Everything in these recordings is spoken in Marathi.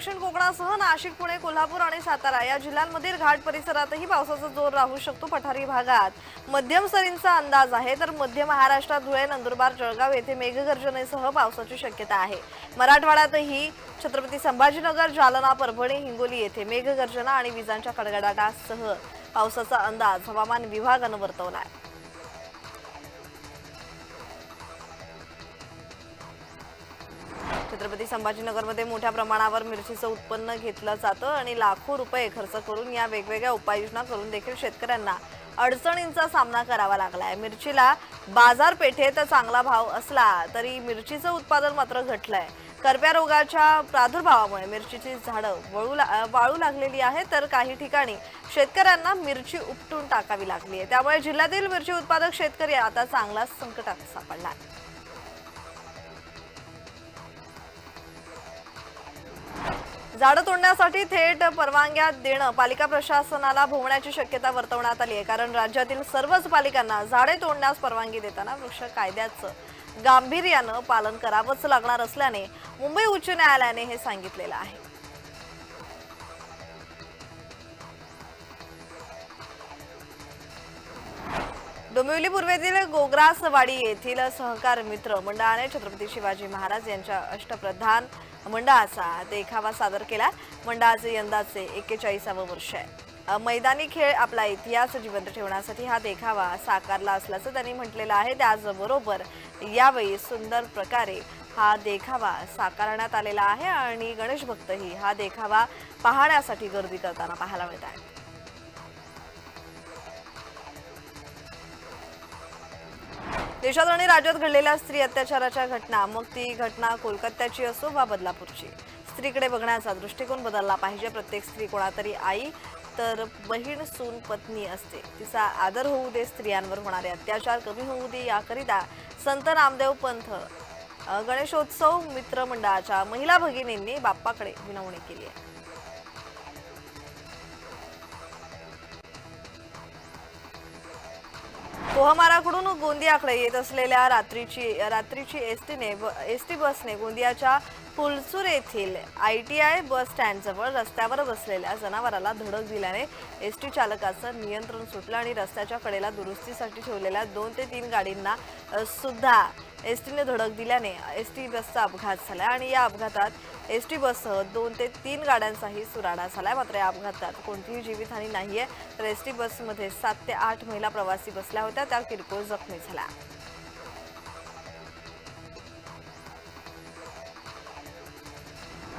दक्षिण कोकणासह नाशिक पुणे कोल्हापूर आणि सातारा या जिल्ह्यांमधील घाट परिसरातही पावसाचा जोर राहू शकतो पठारी भागात. मध्यम सरींचा अंदाज आहे तर मध्य महाराष्ट्रात धुळे नंदुरबार जळगाव येथे मेघगर्जनेसह पावसाची शक्यता आहे. मराठवाड्यातही छत्रपती संभाजीनगर जालना परभणी हिंगोली येथे मेघगर्जना आणि विजांच्या कडगडाटासह पावसाचा अंदाज हवामान विभागानं वर्तवला आहे छत्रपती संभाजीनगरमध्ये मोठ्या प्रमाणावर मिरचीचं उत्पन्न घेतलं जातं आणि लाखो रुपये खर्च करून या वेगवेगळ्या उपाययोजना करून देखील शेतकऱ्यांना अडचणींचा सामना करावा लागलाय. मिरचीला बाजारपेठेत चांगला भाव असला तरी मिरचीचं उत्पादन मात्र घटलंय. करप्या रोगाच्या प्रादुर्भावामुळे मिरचीची झाडं वळू ला- वाळू लागलेली आहे तर काही ठिकाणी शेतकऱ्यांना मिरची उपटून टाकावी लागली आहे त्यामुळे जिल्ह्यातील मिरची उत्पादक शेतकरी आता चांगला संकटात सापडला आहे. झाडं तोडण्यासाठी थेट परवानग्या देणं पालिका प्रशासनाला भोवण्याची शक्यता वर्तवण्यात आली आहे. कारण राज्यातील सर्वच पालिकांना झाडे तोडण्यास परवानगी देताना वृक्ष कायद्याचं गांभीर्यानं पालन करावंच लागणार असल्याने मुंबई उच्च न्यायालयाने हे सांगितलेलं आहे. डोंबिवली पूर्वेतील गोग्रासवाडी येथील सहकार मित्र मंडळाने छत्रपती शिवाजी महाराज यांच्या अष्टप्रधान मंडळाचा देखावा सादर केला. मंडळाचे यंदाचे एक्केचाळीसावं वर्ष आहे. मैदानी खेळ आपला इतिहास जिवंत ठेवण्यासाठी हा देखावा साकारला असल्याचं त्यांनी म्हटलेलं आहे. त्याचबरोबर यावेळी सुंदर प्रकारे हा देखावा साकारण्यात आलेला आहे आणि गणेश भक्तही हा देखावा पाहण्यासाठी गर्दी करताना पाहायला मिळत आहे देशात आणि राज्यात घडलेल्या स्त्री अत्याचाराच्या घटना मग ती घटना कोलकात्याची असो वा बदलापूरची. स्त्रीकडे बघण्याचा दृष्टिकोन बदलला पाहिजे. प्रत्येक स्त्री कोणातरी आई तर बहीण सून पत्नी असते. तिचा आदर होऊ दे स्त्रियांवर होणारे अत्याचार कमी होऊ दे याकरिता संत नामदेव पंथ गणेशोत्सव मित्रमंडळाच्या महिला भगिनींनी बाप्पाकडे विनवणी केली आहे. कोहमाराकडून गोंदियाकडे येत असलेल्या रात्रीची रात्रीची एसटीने एसटी बसने गोंदियाच्या फुलसूर येथील आय टी आय बस स्टँडजवळ रस्त्यावर बसलेल्या जनावराला धडक दिल्याने एसटी चालकाचं नियंत्रण सुटलं आणि रस्त्याच्या कडेला दुरुस्तीसाठी ठेवलेल्या दोन ते तीन गाडींना सुद्धा सुद्धा एसटीने धडक दिल्याने एसटी बसचा अपघात झाला आणि या अपघातात एस टी बससह दोन ते तीन गाड्यांचाही सुराडा आहे मात्र या अपघातात कोणतीही जीवितहानी नाहीये. तर एस टी बसमध्ये सात ते आठ महिला प्रवासी बसल्या होत्या. त्या किरकोळ जखमी झाल्या.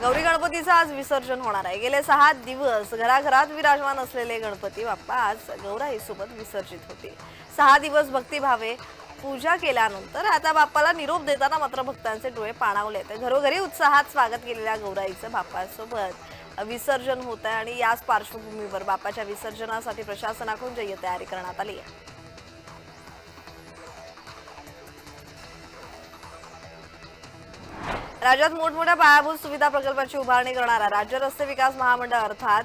गौरी गणपतीचं आज विसर्जन होणार आहे. गेले सहा दिवस घराघरात विराजमान असलेले गणपती बाप्पा आज गौराईसोबत विसर्जित होते सहा दिवस भक्तिभावे पूजा केल्यानंतर आता बाप्पाला निरोप देताना मात्र भक्तांचे डोळे पाणावले तर घरोघरी उत्साहात स्वागत केलेल्या गौराईचं बाप्पासोबत विसर्जन होत आहे आणि याच पार्श्वभूमीवर बाप्पाच्या विसर्जनासाठी प्रशासनाकडून जय्य तयारी करण्यात आली आहे. राज्यात मोठमोठ्या पायाभूत सुविधा प्रकल्पाची उभारणी करणारा राज्य रस्ते विकास महामंडळ अर्थात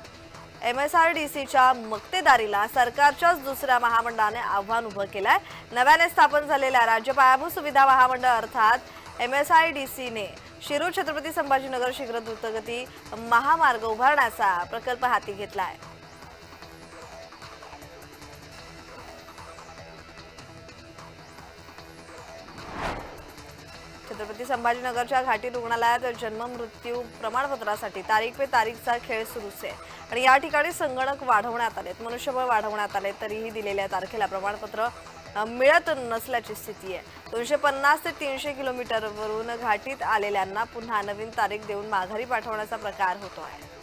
एम एस आर डी सीच्या मक्तेदारीला सरकारच्याच दुसऱ्या महामंडळाने आव्हान उभं केलंय. नव्याने स्थापन झालेल्या राज्य पायाभूत सुविधा महामंडळ अर्थात एम एस आय डी सीने शिरूर छत्रपती संभाजीनगर शीघ्र द्रुतगती महामार्ग उभारण्याचा प्रकल्प हाती घेतला आहे छत्रपती संभाजीनगरच्या घाटी रुग्णालयात जन्म मृत्यू प्रमाणपत्रासाठी तारीख पे तारीखचा खेळ सुरूच आहे. आणि या ठिकाणी संगणक वाढवण्यात आलेत. मनुष्यबळ वाढवण्यात आले तरीही दिलेल्या तारखेला प्रमाणपत्र मिळत नसल्याची स्थिती आहे. दोनशे पन्नास ते तीनशे किलोमीटरवरून घाटीत आलेल्यांना पुन्हा नवीन तारीख देऊन माघारी पाठवण्याचा प्रकार होतो आहे.